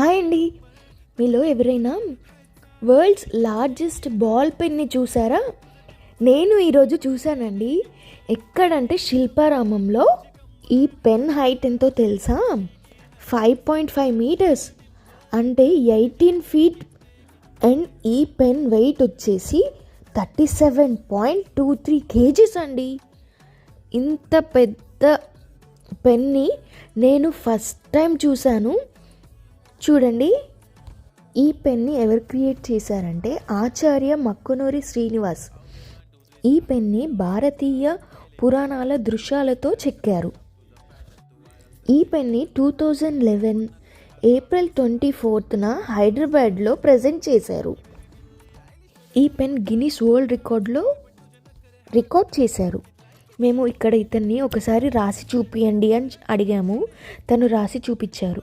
Hi అండి. మీలో ఎవరైనా వరల్డ్స్ లార్జెస్ట్ బాల్ పెన్ని చూసారా? నేను ఈరోజు చూశానండి. ఎక్కడంటే శిల్పారామంలో. ఈ పెన్ హైట్ ఎంతో తెలుసా? Five point five metres. అంటే ఎయిటీన్ ఫీట్. అండ్ ఈ పెన్ వెయిట్ వచ్చేసి thirty seven point two three KGs అండి. ఇంత పెద్ద పెన్ని నేను ఫస్ట్ టైం చూశాను. చూడండి. ఈ పెన్ని ఎవరు క్రియేట్ చేశారంటే ఆచార్య మక్కునూరి శ్రీనివాస్. ఈ పెన్ని భారతీయ పురాణాల దృశ్యాలతో చెక్కారు. ఈ పెన్ని two thousand eleven April twenty ఫోర్త్న హైదరాబాద్లో ప్రజెంట్ చేశారు. ఈ పెన్ గిన్నిస్ వరల్డ్ రికార్డ్లో రికార్డ్ చేశారు. మేము ఇక్కడ ఇతన్ని ఒకసారి రాసి చూపియండి అని అడిగాము. తను రాసి చూపించారు.